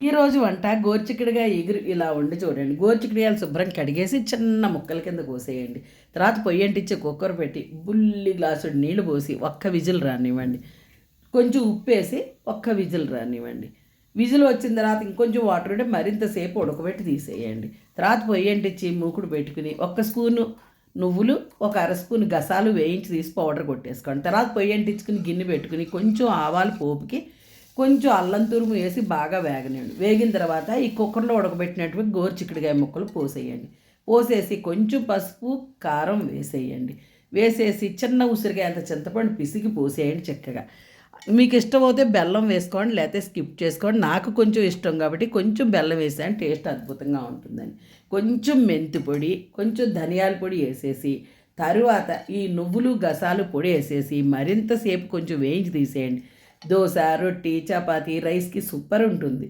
ఈరోజు వంట గోర్చికడిగా ఎగురు ఇలా వండి చూడండి. గోర్చికడియాలు శుభ్రం కడిగేసి చిన్న ముక్కల కింద కోసేయండి. తర్వాత పొయ్యి అంటించి కుక్కర్ పెట్టి బుల్లి గ్లాసు నీళ్ళు పోసి ఒక్క విజిల్ రానివ్వండి. కొంచెం ఉప్పు వేసి ఒక్క విజిల్ రానివ్వండి. విజిల్ వచ్చిన తర్వాత ఇంకొంచెం వాటర్ ఉంటే మరింతసేపు ఉడకబెట్టి తీసేయండి. తర్వాత పొయ్యి అంటించి మూకుడు పెట్టుకుని ఒక్క స్పూను నువ్వులు ఒక అర స్పూన్ గసాలు వేయించి తీసి పౌడర్ కొట్టేసుకోండి. తర్వాత పొయ్యి అంటించుకుని గిన్నె పెట్టుకుని కొంచెం ఆవాలు పోపుకి కొంచెం అల్లం తురుము వేసి బాగా వేగనివ్వండి. వేగిన తర్వాత ఈ కుక్కర్లో ఉడకబెట్టినటువంటి గోరుచిక్కుడుకాయ ముక్కలు పోసేయండి. పోసేసి కొంచెం పసుపు కారం వేసేయండి. వేసేసి చిన్న ఉసిరికాయ అంత చింతపండు పిసికి పోసేయండి చక్కగా. మీకు ఇష్టమైతే బెల్లం వేసుకోండి లేకపోతే స్కిప్ చేసుకోండి. నాకు కొంచెం ఇష్టం కాబట్టి కొంచెం బెల్లం వేసాను టేస్ట్ అద్భుతంగా ఉంటుందని కొంచెం మెంతి పొడి కొంచెం ధనియాల పొడి వేసేసి తరువాత ఈ నువ్వులు గసాలు పొడి వేసేసి మరింతసేపు కొంచెం వేయించి తీసేయండి. దోశ రొట్టి చపాతీ రైస్కి సూపర్ ఉంటుంది.